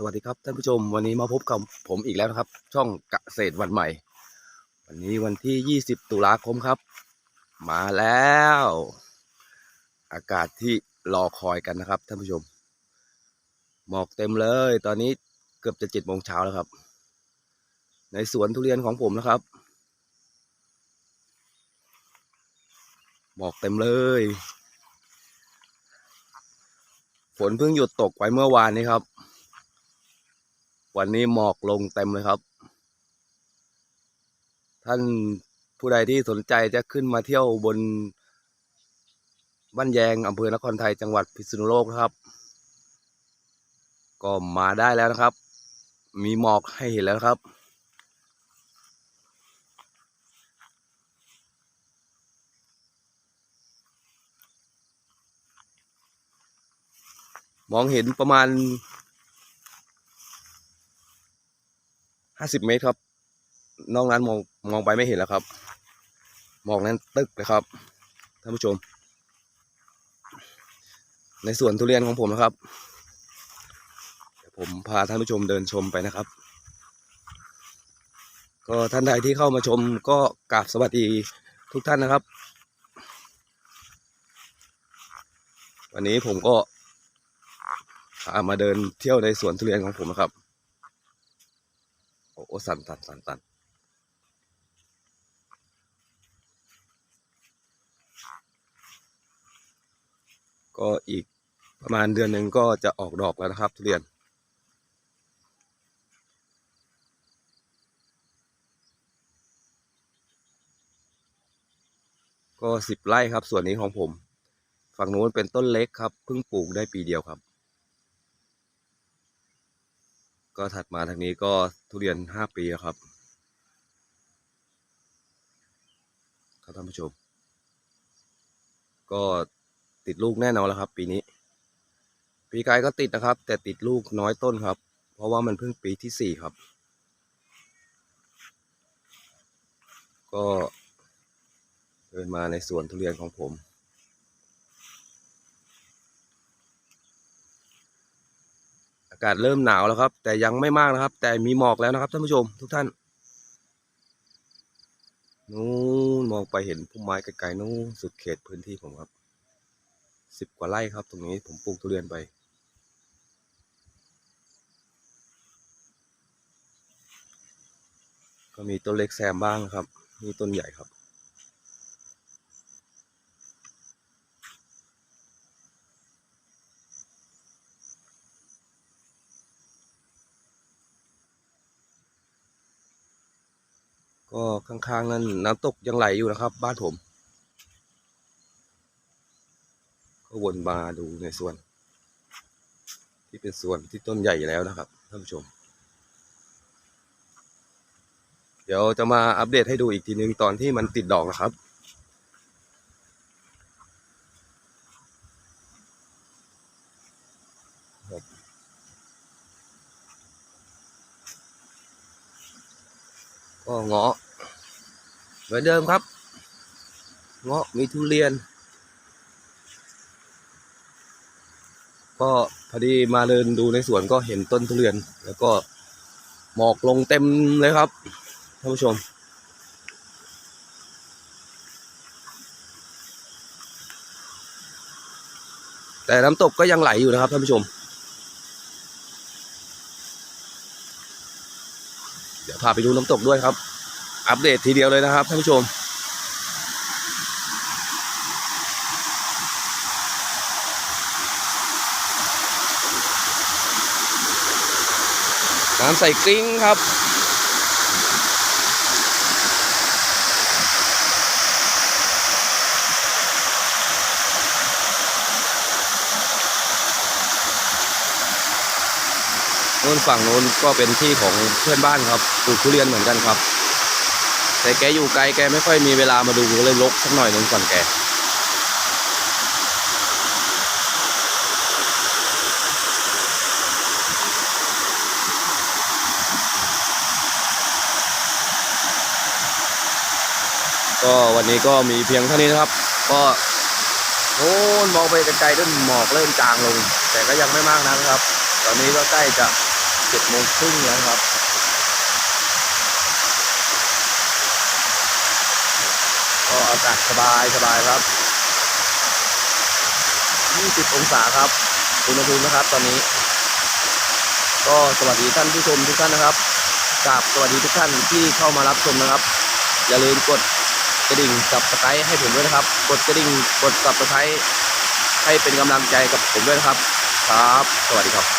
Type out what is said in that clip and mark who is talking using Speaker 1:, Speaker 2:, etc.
Speaker 1: สวัสดีครับท่านผู้ชมวันนี้มาพบกับผมอีกแล้วนะครับ ช่องเกษตรวันใหม่ วันนี้วันที่ 20 ตุลาคมครับ มาแล้ว อากาศที่รอคอยกันนะครับท่านผู้ชม หมอกเต็มเลย ตอนนี้เกือบจะเจ็ดโมงเช้าแล้วครับ ในสวนทุเรียนของผมนะครับ หมอกเต็มเลย ฝนเพิ่งหยุดตกไว้เมื่อวานนี้ครับ วันนี้หมอกลงเต็มเลยครับ ท่านผู้ใดที่สนใจจะขึ้นมาเที่ยวบนบ้านแยงอำเภอนครไทยจังหวัดพิษณุโลกครับ ก็มาได้แล้วนะครับ มีหมอกให้เห็นแล้วครับมองเห็นประมาณ ห้าสิบเมตรครับ นอกนั้นมองมองไปไม่เห็นแล้วครับ มองนั้นตึกเลยครับท่านผู้ชม ในสวนทุเรียนของผมนะครับผมพาท่านผู้ชมเดินชมไปนะครับ ก็ท่านใดที่เข้ามาชมก็กราบสวัสดีทุกท่านนะครับ วันนี้ผมก็พามาเดินเที่ยวในสวนทุเรียนของผมนะครับ โอ้สั่นสั่นสั่นสั่นก็อีกประมาณเดือนหนึ่งก็จะออกดอกแล้วนะครับ ทุเรียน ก็สิบไร่ครับส่วนนี้ของผม ฝั่งนู้นเป็นต้นเล็กครับเพิ่งปลูกได้ปีเดียวครับ ก็ถัดมาทางนี้ก็ทุเรียนห้าปีครับครับท่านผู้ชม ก็ติดลูกแน่นอนแล้วครับ ปีนี้ ปีกายก็ติดนะครับ แต่ติดลูกน้อยต้นครับ เพราะว่ามันเพิ่งปีที่สี่ครับ ก็เดินมาในสวนทุเรียนของผมากาศเริ่มหนาวแล้วครับ แต่ยังไม่มากนะครับ แต่มีหมอกแล้วนะครับท่านผู้ชมทุกท่านนู้นมองไปเห็นพุ่มไม้ไกลๆนู้นสุดเขตพื้นที่ผมครับสิบกว่าไร่ครับ ตรงนี้ผมปลูกทุเรียนไป ก็มีต้นเล็กแซมบ้างครับ มีต้นใหญ่ครับ ก็ข้างๆนั้นน้ำตกยังไหลอยู่นะครับ บ้านผม ก็วนมาดูในส่วน ที่เป็นส่วนที่ต้นใหญ่แล้วนะครับท่านผู้ชม เดี๋ยวจะมาอัปเดตให้ดูอีกทีนึงตอนที่มันติดดอกนะครับก็เงาะ เหมือนเดิมครับ เงาะมีทุเรียน ก็พอดีมาเดินดูในสวนก็เห็นต้นทุเรียน แล้วก็หมอกลงเต็มเลยครับท่านผู้ชมแต่น้ำตกก็ยังไหลอยู่นะครับท่านผู้ชม เดี๋ยวพาไปดูน้ำตกด้วยครับ อัปเดตทีเดียวเลยนะครับท่านผู้ชม น้ำใส่กลิ้งครับโนู้นฝั่งโน้นก็เป็นที่ของเพื่อนบ้านครับปลูกทุเรียนเหมือนกันครับ แต่แกอยู่ไกลแกไม่ค่อยมีเวลามาดูเลยลกสักหน่อยนึงก่อนแกก็วันนี้ก็มีเพียงเท่านี้นะครับ ก็โอ้นมองไปไกลๆด้วยหมอกเริ่มจางลง แต่ก็ยังไม่มากนักครับ ตอนนี้ก็ใกล้จะเจ็ดโมงครึ่งแล้วครับ ก็อากาศสบายสบายครับ 20 องศาครับ อุณหภูมินะครับ ตอนนี้ ก็สวัสดีท่านผู้ชมทุกท่านนะครับกราบสวัสดีทุกท่านที่เข้ามารับชมนะครับ อย่าลืมกดกระดิ่งกับสไครต์ให้ผมด้วยนะครับ กดกระดิ่งกดกับสไครต์ให้เป็นกำลังใจกับผมด้วยนะครับ ครับ สวัสดีครับ